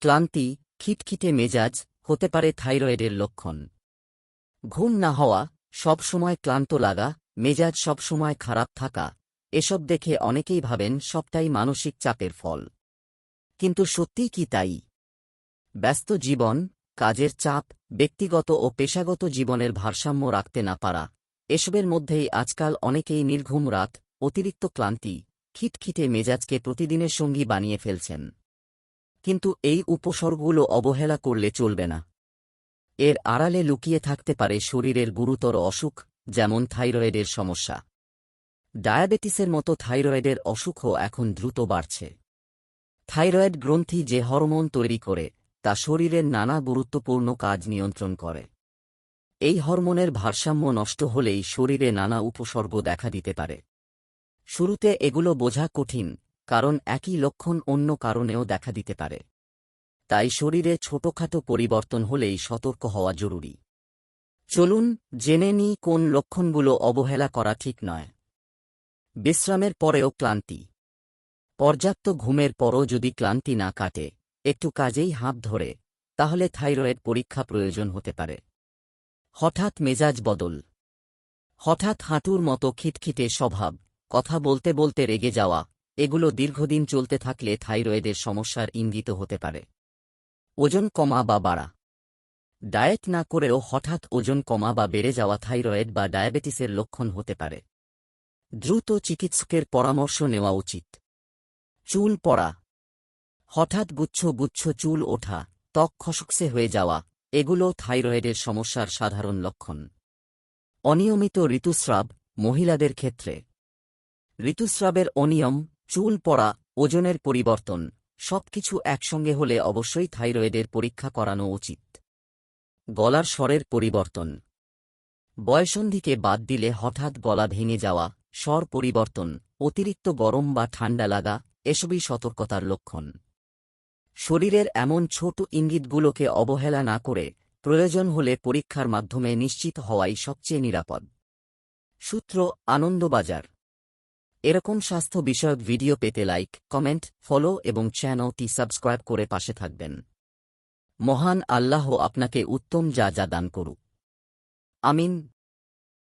ক্লান্তি, খিটখিটে মেজাজ হতে পারে থাইরয়েডের লক্ষণ। ঘুম না হওয়া, সব সময় ক্লান্ত লাগা, মেজাজ সবসময় খারাপ থাকা, এসব দেখে অনেকেই ভাবেন সবটাই মানসিক চাপের ফল। কিন্তু সত্যিই কি তাই? ব্যস্ত জীবন, কাজের চাপ, ব্যক্তিগত ও পেশাগত জীবনের ভারসাম্য রাখতে না পারা, এসবের মধ্যেই আজকাল অনেকেই নির্ঘুম রাত, অতিরিক্ত ক্লান্তি, খিটখিটে মেজাজকে প্রতিদিনের সঙ্গী বানিয়ে ফেলছেন। কিন্তু এই উপসর্গগুলো অবহেলা করলে চলবে না। এর আড়ালে লুকিয়ে থাকতে পারে শরীরের গুরুতর অসুখ, যেমন থাইরয়েডের সমস্যা। ডায়াবেটিসের মতো থাইরয়েডের অসুখও এখন দ্রুত বাড়ছে। থাইরয়েড গ্রন্থি যে হরমোন তৈরি করে, তা শরীরের নানা গুরুত্বপূর্ণ কাজ নিয়ন্ত্রণ করে। এই হরমোনের ভারসাম্য নষ্ট হলেই শরীরে নানা উপসর্গ দেখা দিতে পারে। শুরুতে এগুলো বোঝা কঠিন কারণ একই লক্ষণ অন্য কারণেও দেখা দিতে পারে। তাই শরীরে ছোটখাটো পরিবর্তন হলেই সতর্ক হওয়া জরুরি। চলুন জেনে নিই কোন লক্ষণগুলো অবহেলা করা ঠিক নয়। বিশ্রামের পরেও ক্লান্তি। পর্যাপ্ত ঘুমের পরও যদি ক্লান্তি না কাটে, একটু কাজেই হাঁপ ধরে, তাহলে থাইরয়েড পরীক্ষা প্রয়োজন হতে পারে। হঠাৎ মেজাজ বদল। হঠাৎ হাঁটুর মতো খিটখিটে স্বভাব, কথা বলতে বলতে রেগে যাওয়া এগুলো দীর্ঘদিন চলতে থাকলে থাইরয়েডের সমস্যার ইঙ্গিত হতে পারে। ওজন কমা বা বাড়া। ডায়েট না করেও হঠাৎ ওজন কমা বা বেড়ে যাওয়া থাইরয়েড বা ডায়াবেটিসের লক্ষণ হতে পারে। দ্রুত চিকিৎসকের পরামর্শ নেওয়া উচিত। চুল পড়া। হঠাৎ গুচ্ছ গুচ্ছ চুল ওঠা, ত্বক খসকসে হয়ে যাওয়া, এগুলো থাইরয়েডের সমস্যার সাধারণ লক্ষণ। অনিয়মিত ঋতুস্রাব মহিলাদের ক্ষেত্রে। ঋতুস্রাবের অনিয়ম চুল পড়া, ওজনের পরিবর্তন, সবকিছু একসঙ্গে হলে অবশ্যই থাইরয়েডের পরীক্ষা করানো উচিত। গলার স্বরের পরিবর্তন। বয়সন্ধিকে বাদ দিলে হঠাৎ গলা ভেঙে যাওয়া, স্বর পরিবর্তন, অতিরিক্ত গরম বা ঠান্ডা লাগা, এসবই সতর্কতার লক্ষণ। শরীরের এমন ছোট ইঙ্গিতগুলোকে অবহেলা না করে প্রয়োজন হলে পরীক্ষার মাধ্যমে নিশ্চিত হওয়াই সবচেয়ে নিরাপদ। সূত্র, আনন্দবাজার। এরকম স্বাস্থ্য বিষয়ক ভিডিও পেতে লাইক, কমেন্ট, ফলো এবং চ্যানেলটি সাবস্ক্রাইব করে পাশে থাকবেন। মহান আল্লাহ আপনাকে উত্তম যা যা দান করুক। আমিন।